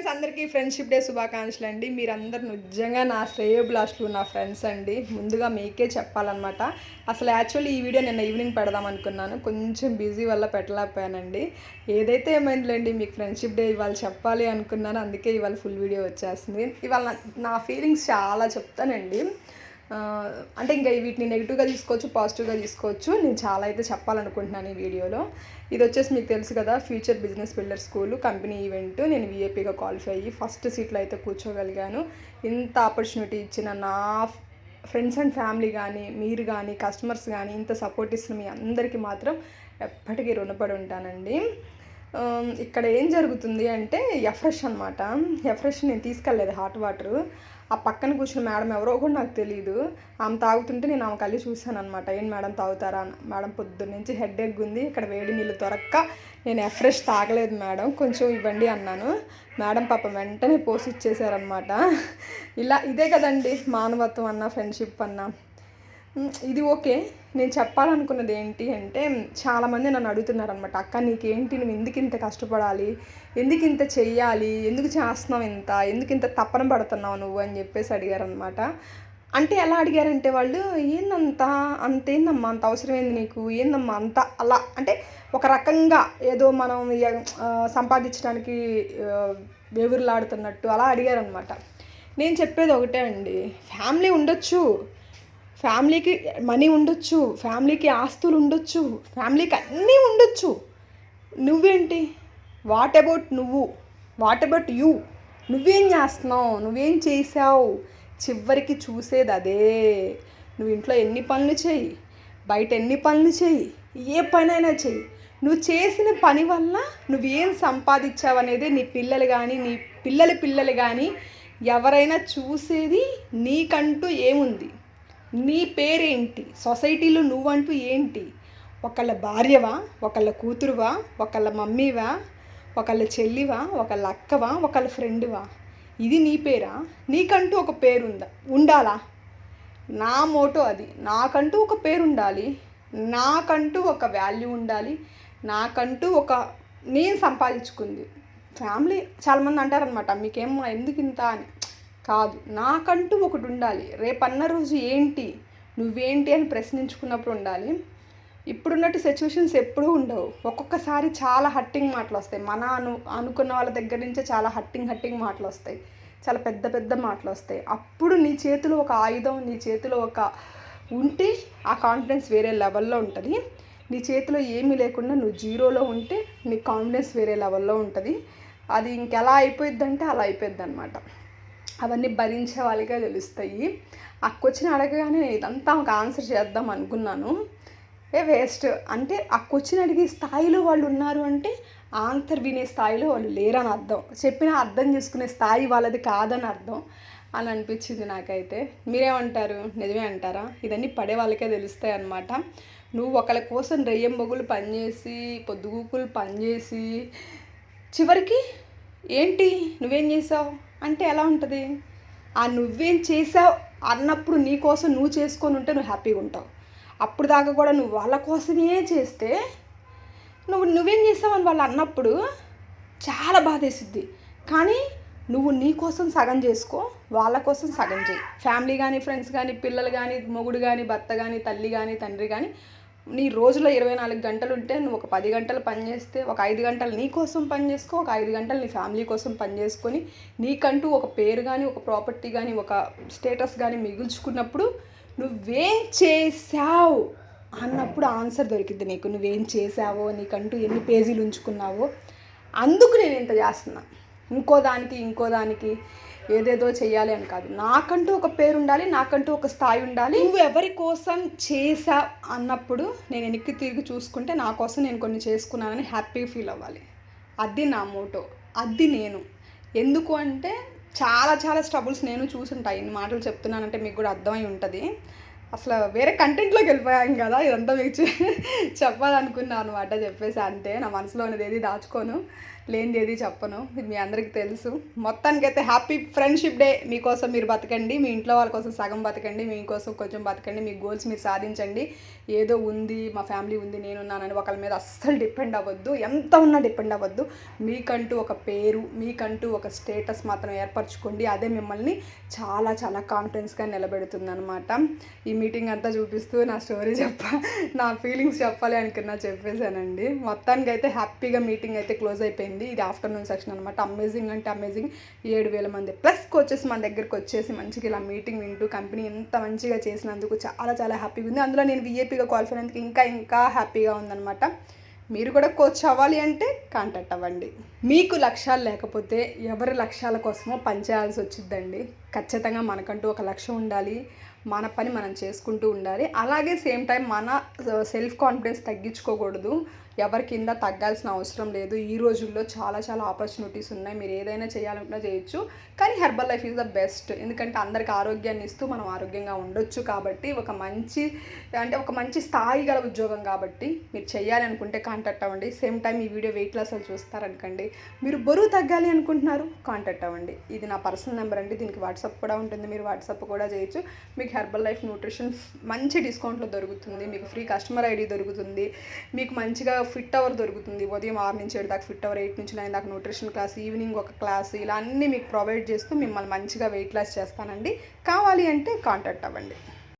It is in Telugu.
ఫ్రెండ్స్ అందరికీ ఫ్రెండ్షిప్ డే శుభాకాంక్షలు అండి. మీరందరూ నిజంగా నా శ్రేయోభిలాషులు నా ఫ్రెండ్స్ అండి. ముందుగా మీకే చెప్పాలన్నమాట. అసలు యాక్చువల్లీ ఈ వీడియో నిన్న ఈవినింగ్ పెడదాం అనుకున్నాను. కొంచెం బిజీ వల్ల పెట్టలేకపోయానండి. ఏదైతే ఏమైందిలేండి మీకు ఫ్రెండ్షిప్ డే ఇవాళ చెప్పాలి అనుకున్నాను అందుకే ఇవాళ ఫుల్ వీడియో వచ్చేస్తుంది ఇవాళ నా- ఫీలింగ్స్ చాలా చెప్తానండి. అంటే ఇంకా వీటిని నెగిటివ్గా తీసుకోవచ్చు పాజిటివ్గా తీసుకోవచ్చు. నేను చాలా అయితే చెప్పాలనుకుంటున్నాను ఈ వీడియోలో. ఇది వచ్చేసి మీకు తెలుసు కదా future business builder school company event నేను విఏపీగా క్వాలిఫై అయ్యి ఫస్ట్ సీట్లో అయితే కూర్చోగలిగాను. ఇంత ఆపర్చునిటీ ఇచ్చిన నా ఫ్రెండ్స్ అండ్ ఫ్యామిలీ కానీ మీరు కానీ కస్టమర్స్ కానీ ఇంత సపోర్ట్ ఇస్తున్న మీ అందరికీ మాత్రం ఎప్పటికీ రుణపడి ఉంటానండి. ఇక్కడ ఏం జరుగుతుంది అంటే ఎఫ్రెష్ అనమాట ఎఫ్రెష్ నేను తీసుకెళ్ళలేదు హాట్ వాటర్. ఆ పక్కన కూర్చున్న మేడం ఎవరో కూడా నాకు తెలియదు ఆమె తాగుతుంటే నేను ఆమె కలిసి చూశాను అనమాట ఏం మేడం తాగుతారా? మేడం పొద్దున్న నుంచి హెడ్ ఎగ్ ఉంది. ఇక్కడ వేడి నీళ్ళు దొరక్క. నేను ఎఫ్రెష్ తాగలేదు మేడం. కొంచెం ఇవ్వండి అన్నాను. మేడం పాపం వెంటనే పోసి ఇచ్చేసారనమాట ఇలా ఇదే కదండి మానవత్వం అన్న ఫ్రెండ్షిప్ అన్న. ఇది ఓకే. నేను చెప్పాలనుకున్నది ఏంటి అంటే చాలామంది నన్ను అడుగుతున్నారు అనమాట అక్క నీకేంటి? నువ్వు ఎందుకు ఇంత కష్టపడాలి? ఎందుకు ఇంత చెయ్యాలి? ఎందుకు చేస్తున్నావు ఇంత? ఎందుకు ఇంత తప్పన పడుతున్నావు నువ్వు? అని చెప్పేసి అడిగారనమాట అంటే ఎలా అడిగారంటే వాళ్ళు ఏందంత? అంతేందమ్మా? అంత అవసరం ఏంది నీకు? ఏందమ్మా? అంత అలా అంటే ఒక రకంగా ఏదో మనం సంపాదించడానికి వేవురులాడుతున్నట్టు అలా అడిగారనమాట నేను చెప్పేది ఒకటే అండి. ఫ్యామిలీ ఉండొచ్చు. ఫ్యామిలీకి మనీ ఉండొచ్చు ఫ్యామిలీకి ఆస్తులు ఉండొచ్చు ఫ్యామిలీకి అన్నీ ఉండొచ్చు. నువ్వేంటి? వాట్ అబౌట్ నువ్వు? వాట్ అబౌట్ యూ నువ్వేం చేస్తున్నావు? నువ్వేం చేసావు చివరికి చూసేది అదే. నువ్వు ఇంట్లో ఎన్ని పనులు చెయ్యి బయట ఎన్ని పనులు చెయ్యి ఏ పనైనా చెయ్యి నువ్వు చేసిన పని వల్ల నువ్వేం సంపాదించావు అనేది నీ పిల్లలు కానీ నీ పిల్లల పిల్లలు కానీ ఎవరైనా చూసేది నీకంటూ ఏముంది? నీ పేరేంటి? సొసైటీలో నువ్వంటూ ఏంటి? ఒకళ్ళ భార్యవా? ఒకళ్ళ కూతురువా? ఒకళ్ళ మమ్మీవా? ఒకళ్ళ చెల్లివా? ఒకళ్ళ అక్కవా? ఒకళ్ళ ఫ్రెండ్వా? ఇది నీ పేరా? నీకంటూ ఒక పేరుందా ఉండాలా? నా మోటో అది. నాకంటూ ఒక పేరు ఉండాలి నాకంటూ ఒక వాల్యూ ఉండాలి. నాకంటూ ఒక నేను సంపాదించుకుంది. ఫ్యామిలీ చాలామంది అంటారనమాట మీకేం ఎందుకు ఇంత అని. కాదు నాకంటూ ఒకటి ఉండాలి రేపన్న రోజు ఏంటి? నువ్వేంటి అని ప్రశ్నించుకున్నప్పుడు ఉండాలి. ఇప్పుడున్నట్టు సిచ్యువేషన్స్ ఎప్పుడూ ఉండవు. ఒక్కొక్కసారి చాలా హట్టింగ్ మాటలు వస్తాయి. మన అను అనుకున్న వాళ్ళ దగ్గర నుంచే చాలా హట్టింగ్ హట్టింగ్ మాటలు వస్తాయి. చాలా పెద్ద పెద్ద మాటలు వస్తాయి. అప్పుడు నీ చేతిలో ఒక ఆయుధం నీ చేతిలో ఒక ఉంటే ఆ కాన్ఫిడెన్స్ వేరే లెవెల్లో ఉంటుంది. నీ చేతిలో ఏమీ లేకుండా నువ్వు జీరోలో ఉంటే నీ కాన్ఫిడెన్స్ వేరే లెవెల్లో ఉంటుంది. అది ఇంకెలా అయిపోయిద్దంటే అలా అయిపోద్ది అనమాట అవన్నీ భరించే వాళ్ళకే తెలుస్తాయి. అక్కొచ్చిన అడగగానే అడగగానే ఇదంతా ఒక ఆన్సర్ చేద్దాం అనుకున్నాను. ఏ వేస్ట్ అంటే అక్కొచ్చిన అడిగే స్థాయిలో వాళ్ళు ఉన్నారు అంటే ఆన్సర్ వినే స్థాయిలో వాళ్ళు లేరని అర్థం. చెప్పిన అర్థం చేసుకునే స్థాయి వాళ్ళది కాదని అర్థం అని అనిపించింది నాకైతే. మీరేమంటారు? నిజమే అంటారా? ఇదన్నీ పడే వాళ్ళకే తెలుస్తాయి అన్నమాట. నువ్వు ఒకళ్ళ కోసం రెయ్యం బొగులు పనిచేసి పొద్దుగూకులు పనిచేసి చివరికి ఏంటి? నువ్వేం చేసావు? అంటే ఎలా ఉంటుంది? ఆ నువ్వేం చేసావు అన్నప్పుడు నీ కోసం నువ్వు చేసుకొని ఉంటే నువ్వు హ్యాపీగా ఉంటావు. అప్పుడు దాకా కూడా నువ్వు వాళ్ళ కోసమే చేస్తే నువ్వు నువ్వేం చేసావని వాళ్ళు అన్నప్పుడు చాలా బాధేసిద్ది. కానీ నువ్వు నీ కోసం సగం చేసుకో వాళ్ళ కోసం సగం చేయి. ఫ్యామిలీ కానీ ఫ్రెండ్స్ కానీ పిల్లలు కానీ మొగుడు కానీ భర్త కానీ తల్లి కానీ తండ్రి కానీ నీ రోజులో ఇరవై నాలుగు గంటలు ఉంటే నువ్వు ఒక పది గంటలు పని చేస్తే ఒక ఐదు గంటలు నీ కోసం పని చేసుకో ఒక ఐదు గంటలు నీ ఫ్యామిలీ కోసం పని చేసుకొని నీకంటూ ఒక పేరు కానీ ఒక ప్రాపర్టీ కానీ ఒక స్టేటస్ కానీ మిగుల్చుకున్నప్పుడు నువ్వేం చేసావు అన్నప్పుడు ఆన్సర్ దొరికింది నీకు. నువ్వేం చేసావో నీకంటూ ఎన్ని పేజీలు ఉంచుకున్నావో అందుకు నేను ఇంత చేస్తున్నా. ఇంకో దానికి ఇంకో దానికి ఏదేదో చేయాలి అని కాదు. నాకంటూ ఒక పేరు ఉండాలి నాకంటూ ఒక స్థాయి ఉండాలి. నువ్వు ఎవరి కోసం చేసా అన్నప్పుడు నేను వెనక్కి తిరిగి చూసుకుంటే నా కోసం నేను కొన్ని చేసుకున్నానని హ్యాపీ ఫీల్ అవ్వాలి. అది నా మోటో. అది నేను. ఎందుకు అంటే చాలా చాలా స్ట్రగుల్స్ నేను చూసుంటాయి ఇన్ని మాటలు చెప్తున్నానంటే మీకు కూడా అర్థమై ఉంటుంది. అసలు వేరే కంటెంట్లోకి వెళ్ళిపోయాం కదా ఇదంతా మీకు చెప్పాలనుకున్నాను అనమాట చెప్పేసి అంతే నా మనసులో ఉన్నది ఏది దాచుకోను లేనిది ఏది చెప్పను ఇది మీ అందరికీ తెలుసు. మొత్తానికైతే హ్యాపీ ఫ్రెండ్షిప్ డే మీకోసం మీరు బతకండి మీ ఇంట్లో వాళ్ళ కోసం సగం బతకండి మీకోసం కొంచెం బతకండి మీ గోల్స్ మీరు సాధించండి. ఏదో ఉంది మా ఫ్యామిలీ ఉంది నేనున్నానని ఒకళ్ళ మీద అస్సలు డిపెండ్ అవ్వద్దు. ఎంత ఉన్నా డిపెండ్ అవ్వద్దు. మీకంటూ ఒక పేరు మీకంటూ ఒక స్టేటస్ మాత్రం ఏర్పరచుకోండి. అదే మిమ్మల్ని చాలా చాలా కాన్ఫిడెన్స్గా నిలబెడుతుంది అనమాట ఈ మీటింగ్ అంతా చూపిస్తూ నా స్టోరీ చెప్ప నా ఫీలింగ్స్ చెప్పాలి అనుకున్నా చెప్పేశానండి. మొత్తానికి అయితే హ్యాపీగా మీటింగ్ అయితే క్లోజ్ అయిపోయింది. ఇది ఆఫ్టర్నూన్ సెక్షన్ అనమాట అమేజింగ్ అంటే అమేజింగ్ ఏడు వేల మంది ప్లస్ కోచెస్ మన దగ్గరికి వచ్చేసి మంచిగా ఇలా మీటింగ్ వింటూ కంపెనీ ఎంత మంచిగా చేసినందుకు చాలా చాలా హ్యాపీగా ఉంది. అందులో నేను విఏపీగా క్వాలిఫై అయినందుకు ఇంకా ఇంకా హ్యాపీగా ఉందన్నమాట. మీరు కూడా కోచ్ అవ్వాలి అంటే కాంటాక్ట్ అవ్వండి. మీకు లక్ష్యాలు లేకపోతే ఎవరి లక్ష్యాల కోసమో పనిచేయాల్సి వచ్చిందండి ఖచ్చితంగా మనకంటూ ఒక లక్ష్యం ఉండాలి. మన పని మనం చేసుకుంటూ ఉండాలి. అలాగే సేమ్ టైం మన సెల్ఫ్ కాన్ఫిడెన్స్ తగ్గించుకోకూడదు. ఎవరి కింద తగ్గాల్సిన అవసరం లేదు. ఈ రోజుల్లో చాలా చాలా ఆపర్చునిటీస్ ఉన్నాయి. మీరు ఏదైనా చేయాలనుకున్నా చేయొచ్చు. కానీ Herbalife is the best. ఎందుకంటే అందరికి ఆరోగ్యాన్ని ఇస్తూ మనం ఆరోగ్యంగా ఉండొచ్చు కాబట్టి ఒక మంచి అంటే ఒక మంచి స్థాయి గల ఉద్యోగం కాబట్టి మీరు చేయాలి అనుకుంటే కాంటాక్ట్ అవ్వండి. సేమ్ టైం ఈ వీడియో వెయిట్ లాస్ అని చూస్తారనుకోండి. మీరు బరువు తగ్గాలి అనుకుంటున్నారు? కాంటాక్ట్ అవ్వండి. ఇది నా పర్సనల్ నెంబర్ అండి. దీనికి వాట్సాప్ కూడా ఉంటుంది. మీరు వాట్సాప్ కూడా చేయొచ్చు. మీకు హెర్బల్ లైఫ్ న్యూట్రిషన్ మంచి డిస్కౌంట్లో దొరుకుతుంది. మీకు ఫ్రీ కస్టమర్ ఐడి దొరుకుతుంది. మీకు మంచిగా ఫిట్ అవర్ దొరుకుతుంది. ఉదయం ఆరు నుంచి ఏడు దాకా ఫిట్ అవర్ ఎయిట్ నుంచి నైన్ దాకా న్యూట్రిషన్ క్లాస్ ఈవినింగ్ ఒక క్లాస్ ఇలా అన్నీ మీకు ప్రొవైడ్ చేస్తూ మిమ్మల్ని మంచిగా వెయిట్ లాస్ చేస్తానండి. కావాలి అంటే కాంటాక్ట్ అవ్వండి.